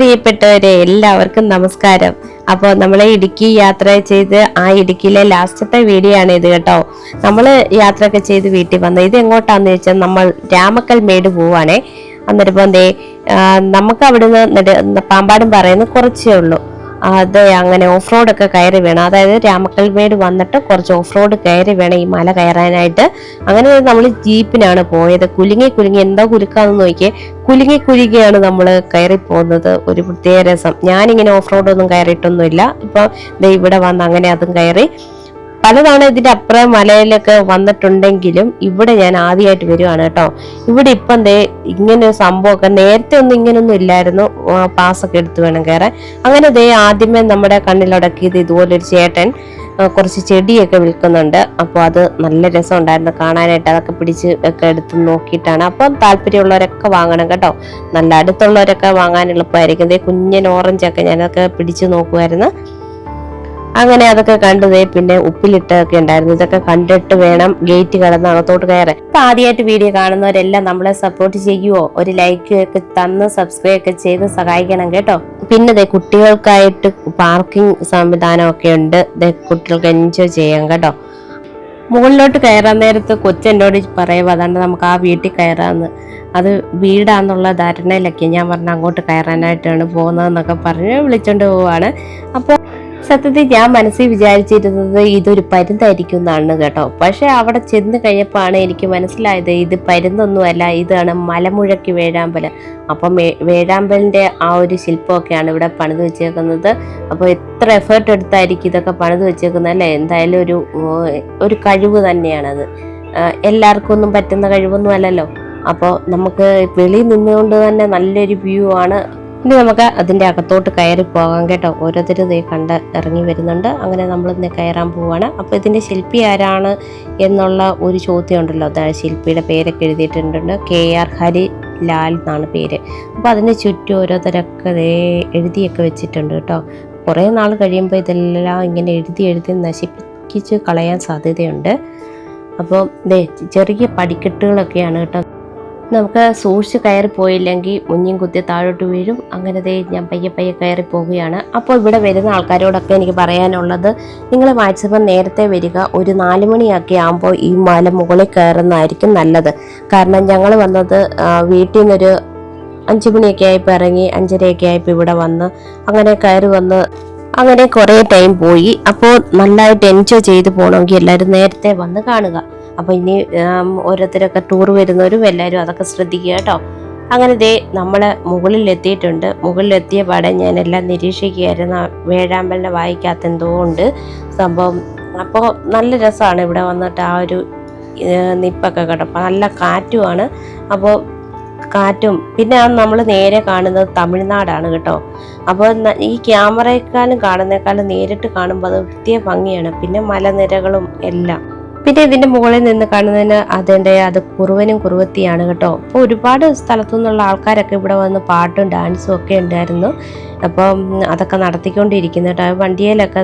പ്രിയപ്പെട്ടവരെ എല്ലാവർക്കും നമസ്കാരം. അപ്പോൾ നമ്മളെ ഇടുക്കി യാത്ര ചെയ്ത് ആ ഇടുക്കിയിലെ ലാസ്റ്റത്തെ വീഡിയോ ആണ് ഇത് കേട്ടോ. നമ്മൾ യാത്രയൊക്കെ ചെയ്ത് വീട്ടിൽ വന്നത് ഇത് എങ്ങോട്ടാന്ന് വെച്ചാൽ നമ്മൾ രാമക്കൽ മേട് പോവാണേ. അന്നേരപ്പം എന്തേ നമുക്ക് അവിടുന്ന് പാമ്പാടും പറയുന്നത് കുറച്ചേ ഉള്ളൂ. അത് അങ്ങനെ ഓഫ് റോഡൊക്കെ കയറി വേണം. അതായത് രാമക്കൽമേട് വന്നിട്ട് കുറച്ച് ഓഫ് റോഡ് കയറി വേണം ഈ മല കയറാനായിട്ട്. അങ്ങനെ നമ്മൾ ജീപ്പിനാണ് പോയത്. കുലുങ്ങി കുലുങ്ങി എന്തോ കുലുക്കാന്ന് നോക്കിയേ. കുലുങ്ങി കുലുങ്ങിയാണ് നമ്മൾ കയറി പോകുന്നത്. ഒരു പ്രത്യേക രസം. ഞാനിങ്ങനെ ഓഫ് റോഡൊന്നും കയറിയിട്ടൊന്നുമില്ല. ഇപ്പം ഇവിടെ വന്ന് അങ്ങനെ അതും കയറി. പലതവണ ഇതിന്റെ അപ്പുറം മലയിലൊക്കെ വന്നിട്ടുണ്ടെങ്കിലും ഇവിടെ ഞാൻ ആദ്യമായിട്ട് വരുവാണ് കേട്ടോ. ഇവിടെ ഇപ്പം ദേ ഇങ്ങനെ ഒരു സംഭവമൊക്കെ നേരത്തെ ഒന്നും ഇങ്ങനൊന്നും ഇല്ലായിരുന്നു. പാസ് പാസ്സൊക്കെ എടുത്തു വേണം കയറാൻ. അങ്ങനെ ദേ ആദ്യമേ നമ്മുടെ കണ്ണിലടക്കിയത് ഇതുപോലൊരു ചേട്ടൻ കുറച്ച് ചെടിയൊക്കെ വിൽക്കുന്നുണ്ട്. അപ്പോൾ അത് നല്ല രസം ഉണ്ടായിരുന്നു കാണാനായിട്ട്. അതൊക്കെ പിടിച്ച് ഒക്കെ എടുത്ത് നോക്കിയിട്ടാണ്. അപ്പം താല്പര്യമുള്ളവരൊക്കെ വാങ്ങണം കേട്ടോ. നല്ല അടുത്തുള്ളവരൊക്കെ വാങ്ങാൻ എളുപ്പമായിരിക്കും. ഇതേ കുഞ്ഞൻ ഓറഞ്ചൊക്കെ ഞാനൊക്കെ പിടിച്ച് നോക്കുമായിരുന്നു അങ്ങനെ അതൊക്കെ കണ്ടതേ പിന്നെ ഉപ്പിലിട്ടൊക്കെ ഉണ്ടായിരുന്നു. ഇതൊക്കെ കണ്ടിട്ട് വേണം ഗേറ്റ് കടന്ന് അകത്തോട്ട് കയറാൻ. ഇപ്പൊ ആദ്യമായിട്ട് വീഡിയോ കാണുന്നവരെല്ലാം നമ്മളെ സപ്പോർട്ട് ചെയ്യുവോ? ഒരു ലൈക്ക് ഒക്കെ തന്ന് സബ്സ്ക്രൈബ് ഒക്കെ ചെയ്ത് സഹായിക്കണം കേട്ടോ. പിന്നെ കുട്ടികൾക്കായിട്ട് പാർക്കിംഗ് സംവിധാനം ഒക്കെ ഉണ്ട് കുട്ടികൾക്ക് എൻജോയ് ചെയ്യാം കേട്ടോ. മുകളിലോട്ട് കയറാൻ നേരത്ത് കൊച്ചെന്നോട് പറയുക അതാണ്ട് നമുക്ക് ആ വീട്ടിൽ കയറാമെന്ന് അത് വീടാന്നുള്ള ധാരണയിലൊക്കെ ഞാൻ പറഞ്ഞ അങ്ങോട്ട് കയറാനായിട്ടാണ് പോകുന്നതെന്നൊക്കെ പറഞ്ഞ് വിളിച്ചോണ്ട് പോവാണ്. അപ്പോൾ സത്യത്തിൽ ഞാൻ മനസ്സിൽ വിചാരിച്ചിരുന്നത് ഇതൊരു പരുന്തായിരിക്കും എന്നാണ് കേട്ടോ. പക്ഷെ അവിടെ ചെന്ന് കഴിഞ്ഞപ്പോഴാണ് എനിക്ക് മനസ്സിലായത് ഇത് പരുന്തൊന്നുമല്ല ഇതാണ് മലമുഴക്കി വേഴാമ്പൽ. അപ്പം വേഴാമ്പലിന്റെ ആ ഒരു ശില്പമൊക്കെയാണ് ഇവിടെ പണിത് വെച്ചേക്കുന്നത്. അപ്പോൾ എത്ര എഫേർട്ട് എടുത്തായിരിക്കും ഇതൊക്കെ പണിത് വെച്ചേക്കുന്നത് അല്ലേ? എന്തായാലും ഒരു ഒരു കഴിവ് തന്നെയാണത്. എല്ലാവർക്കും ഒന്നും പറ്റുന്ന കഴിവൊന്നും അല്ലല്ലോ. അപ്പോൾ നമുക്ക് വെളിയിൽ നിന്നുകൊണ്ട് തന്നെ നല്ലൊരു വ്യൂ ആണ് ഇനി നമുക്ക് അതിന്റെ അകത്തോട്ട് കയറി പോകാം കേട്ടോ. ഓരോരുത്തരും ഇത് കണ്ട് ഇറങ്ങി വരുന്നുണ്ട്. അങ്ങനെ നമ്മൾ ഇന്ന് കയറാൻ പോവാണ്. അപ്പോൾ ഇതിന്റെ ശില്പി ആരാണ് എന്നുള്ള ഒരു ചോദ്യം ഉണ്ടല്ലോ അതാണ് ശില്പിയുടെ പേരൊക്കെ എഴുതിയിട്ടുണ്ട്. കെ ആർ ഹരി ലാൽ എന്നാണ് പേര്. അപ്പോൾ അതിന് ചുറ്റും ഓരോരുത്തരൊക്കെ എഴുതിയൊക്കെ വെച്ചിട്ടുണ്ട് കേട്ടോ. കുറേ നാൾ കഴിയുമ്പോൾ ഇതെല്ലാം ഇങ്ങനെ എഴുതി എഴുതി നശിപ്പിച്ച് കളയാൻ സാധ്യതയുണ്ട്. അപ്പോൾ ചെറിയ പടിക്കെട്ടുകളൊക്കെയാണ് കേട്ടോ നമുക്ക് സൂക്ഷിച്ച് കയറി പോയില്ലെങ്കിൽ മുഞ്ഞും കുത്തി താഴോട്ട് വീഴും. അങ്ങനെ ദേ ഞാൻ പയ്യെ പയ്യെ കയറി പോവുകയാണ്. അപ്പോൾ ഇവിടെ വരുന്ന ആൾക്കാരോടൊക്കെ എനിക്ക് പറയാനുള്ളത് നിങ്ങൾ മാക്സിമം നേരത്തെ വരിക. ഒരു നാല് മണിയൊക്കെ ആകുമ്പോൾ ഈ മല മുകളിൽ കയറുന്നതായിരിക്കും നല്ലത്. കാരണം ഞങ്ങൾ വന്നത് വീട്ടിൽ നിന്നൊരു അഞ്ച് മണിയൊക്കെ ആയപ്പോൾ ഇറങ്ങി അഞ്ചരയൊക്കെ ആയപ്പോൾ ഇവിടെ വന്ന് അങ്ങനെ കയറി വന്ന് അങ്ങനെ കുറേ ടൈം പോയി. അപ്പോൾ നല്ലതായിട്ട് എൻജോയ് ചെയ്ത് പോകണമെങ്കിൽ എല്ലാവരും നേരത്തെ വന്ന് കാണുക. അപ്പോൾ ഇനി ഓരോരുത്തരൊക്കെ ടൂർ വരുന്നവരും എല്ലാവരും അതൊക്കെ ശ്രദ്ധിക്കുക കേട്ടോ. അങ്ങനെ ദേ നമ്മൾ മുകളിലെത്തിയിട്ടുണ്ട്. മുകളിലെത്തിയ പാടെ ഞാൻ എല്ലാം നിരീക്ഷിക്കുകയായിരുന്നു വേഴാമ്പലിനെ വായിക്കകത്ത് എന്തോ ഉണ്ട് സംഭവം. അപ്പോൾ നല്ല രസമാണ് ഇവിടെ വന്നിട്ട് ആ ഒരു നിപ്പൊക്കെ നിപ്പൊക്കെ കിടപ്പം നല്ല കാറ്റുമാണ്. അപ്പോൾ കാറ്റും പിന്നെ നമ്മൾ നേരെ കാണുന്നത് തമിഴ്നാടാണ് കേട്ടോ. അപ്പോൾ ഈ ക്യാമറയെക്കാളും കാണുന്നേക്കാളും നേരിട്ട് കാണുമ്പോൾ അത് വൃത്തിയ ഭംഗിയാണ്. പിന്നെ മലനിരകളും എല്ലാം. പിന്നെ ഇതിന്റെ മുകളിൽ നിന്ന് കാണുന്നതിന് അതിന്റെ അത് കുറുവനും കുറുവത്തിയാണ് കേട്ടോ. അപ്പോൾ ഒരുപാട് സ്ഥലത്തു നിന്നുള്ള ആൾക്കാരൊക്കെ ഇവിടെ വന്ന് പാട്ടും ഡാൻസും ഒക്കെ ഉണ്ടായിരുന്നു. അപ്പം അതൊക്കെ നടത്തിക്കൊണ്ടിരിക്കുന്നു കേട്ടോ വണ്ടിയിലൊക്കെ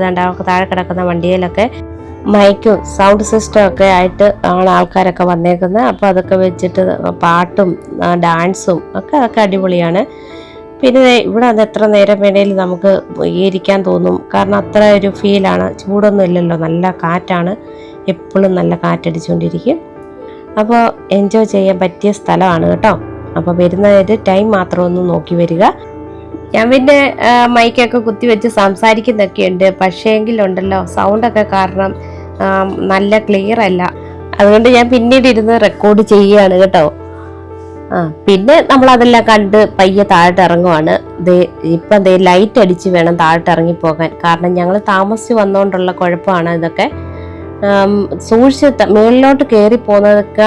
താഴെ കിടക്കുന്ന വണ്ടിയിലൊക്കെ മൈക്കും സൗണ്ട് സിസ്റ്റം ഒക്കെ ആയിട്ട് ആണ് ആൾക്കാരൊക്കെ വന്നേക്കുന്നത് അപ്പോൾ അതൊക്കെ വെച്ചിട്ട് പാട്ടും ഡാൻസും ഒക്കെ അതൊക്കെ അടിപൊളിയാണ്. പിന്നെ ഇവിടെ അത് എത്ര നേരം വേണേലും നമുക്ക് ഇരിക്കാൻ തോന്നും. കാരണം അത്ര ഒരു ഫീലാണ് ചൂടൊന്നും ഇല്ലല്ലോ. നല്ല കാറ്റാണ്. എപ്പോഴും നല്ല കാറ്റടിച്ചുകൊണ്ടിരിക്കും. അപ്പോൾ എൻജോയ് ചെയ്യാൻ പറ്റിയ സ്ഥലമാണ് കേട്ടോ. അപ്പോൾ വരുന്നതായത് ടൈം മാത്രം ഒന്ന് നോക്കി വരിക. ഞാൻ പിന്നെ മൈക്കൊക്കെ കുത്തിവെച്ച് സംസാരിക്കുന്നൊക്കെയുണ്ട് പക്ഷേ എങ്കിലുണ്ടല്ലോ സൗണ്ടൊക്കെ കാരണം നല്ല ക്ലിയർ അല്ല. അതുകൊണ്ട് ഞാൻ പിന്നീട് ഇരുന്ന് റെക്കോർഡ് ചെയ്യുകയാണ് കേട്ടോ. ആ പിന്നെ നമ്മൾ അതെല്ലാം കണ്ട് പയ്യെ താഴോട്ട് ഇറങ്ങുവാണ്. ദേ ഇപ്പം ദേ ലൈറ്റ് അടിച്ച് വേണം താഴോട്ട് ഇറങ്ങി പോകാൻ കാരണം ഞങ്ങൾ താമസിച്ച് വന്നുകൊണ്ടുള്ള കുഴപ്പമാണ് ഇതൊക്കെ. സൂക്ഷിച്ച് മുകളിലോട്ട് കയറി പോകുന്നതൊക്കെ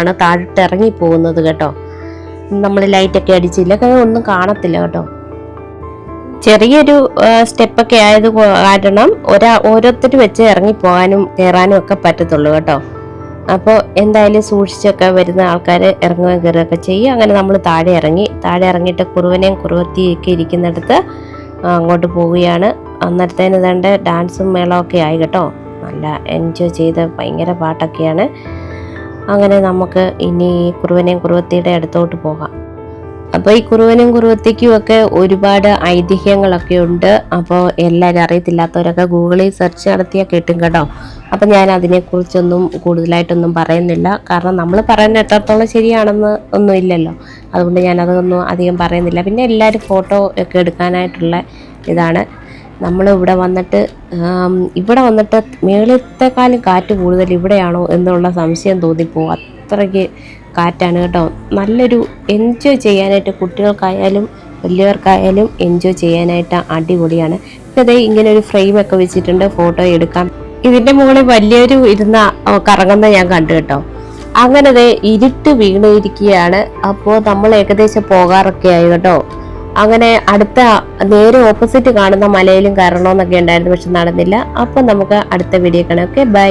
ആണ്. താഴോട്ട് ഇറങ്ങി പോകുന്നത് കേട്ടോ. നമ്മൾ ലൈറ്റൊക്കെ അടിച്ചില്ല. കാരണം ഒന്നും കാണത്തില്ല കേട്ടോ. ചെറിയൊരു സ്റ്റെപ്പൊക്കെ ആയത് കാരണം ഒരാ ഓരോരുത്തർ വെച്ച് ഇറങ്ങി പോകാനും കയറാനും ഒക്കെ പറ്റത്തുള്ളൂ കേട്ടോ. അപ്പോൾ എന്തായാലും സൂക്ഷിച്ചൊക്കെ വരുന്ന ആൾക്കാർ ഇറങ്ങുകയും കയറുകയൊക്കെ ചെയ്യും. അങ്ങനെ നമ്മൾ താഴെ ഇറങ്ങി. താഴെ ഇറങ്ങിയിട്ട് കുറുവനെയും കുറുവത്തിയൊക്കെ ഇരിക്കുന്നിടത്ത് അങ്ങോട്ട് പോവുകയാണ്. അന്നേരത്തേന് തണ്ട് ഡാൻസും മേളമൊക്കെ ആയി കേട്ടോ. നല്ല എൻജോയ് ചെയ്ത് ഭയങ്കര പാട്ടൊക്കെയാണ്. അങ്ങനെ നമുക്ക് ഇനി കുറുവനെയും കുറുവത്തിയുടെ അടുത്തോട്ട് പോകാം. അപ്പോൾ ഈ കുറുവനും കുറുവത്തിക്കും ഒക്കെ ഒരുപാട് ഐതിഹ്യങ്ങളൊക്കെ ഉണ്ട്. അപ്പോൾ എല്ലാവരും അറിയത്തില്ലാത്തവരൊക്കെ ഗൂഗിളിൽ സെർച്ച് നടത്തിയാൽ കിട്ടും കേട്ടോ. അപ്പം ഞാൻ അതിനെക്കുറിച്ചൊന്നും കൂടുതലായിട്ടൊന്നും പറയുന്നില്ല. കാരണം നമ്മൾ പറയുന്ന എത്രത്തോളം ശരിയാണെന്ന് ഒന്നും ഇല്ലല്ലോ. അതുകൊണ്ട് ഞാനതൊന്നും അധികം പറയുന്നില്ല. പിന്നെ എല്ലാവരും ഫോട്ടോ ഒക്കെ എടുക്കാനായിട്ടുള്ള ഇതാണ്. നമ്മൾ ഇവിടെ വന്നിട്ട് ഇവിടെ വന്നിട്ട് മേളത്തെക്കാളും കാറ്റ് കൂടുതൽ ഇവിടെയാണോ എന്നുള്ള സംശയം തോന്നിപ്പോവും. അത്രയ്ക്ക് കാറ്റാണ് കേട്ടോ. നല്ലൊരു എൻജോയ് ചെയ്യാനായിട്ട് കുട്ടികൾക്കായാലും വലിയവർക്കായാലും എൻജോയ് ചെയ്യാനായിട്ട് അടിപൊളിയാണ്. ദേ ഇങ്ങനെ ഒരു ഫ്രെയിമൊക്കെ വെച്ചിട്ടുണ്ട് ഫോട്ടോ എടുക്കാം. ഇതിന്റെ മുകളിൽ വലിയൊരു ഇരുന്ന കറങ്ങുന്ന ഞാൻ കണ്ടു കേട്ടോ. അങ്ങനെ ഇരുട്ട് വീണിരിക്കുകയാണ്. അപ്പോൾ നമ്മൾ ഏകദേശം പോകാറൊക്കെ ആയി കേട്ടോ. അങ്ങനെ അടുത്ത നേരെ ഓപ്പോസിറ്റ് കാണുന്ന മലയിലും കയറണമെന്നൊക്കെ ഉണ്ടായിരുന്നു പക്ഷെ നടന്നില്ല. അപ്പം നമുക്ക് അടുത്ത വീഡിയോ കാണാം ഓക്കെ ബൈ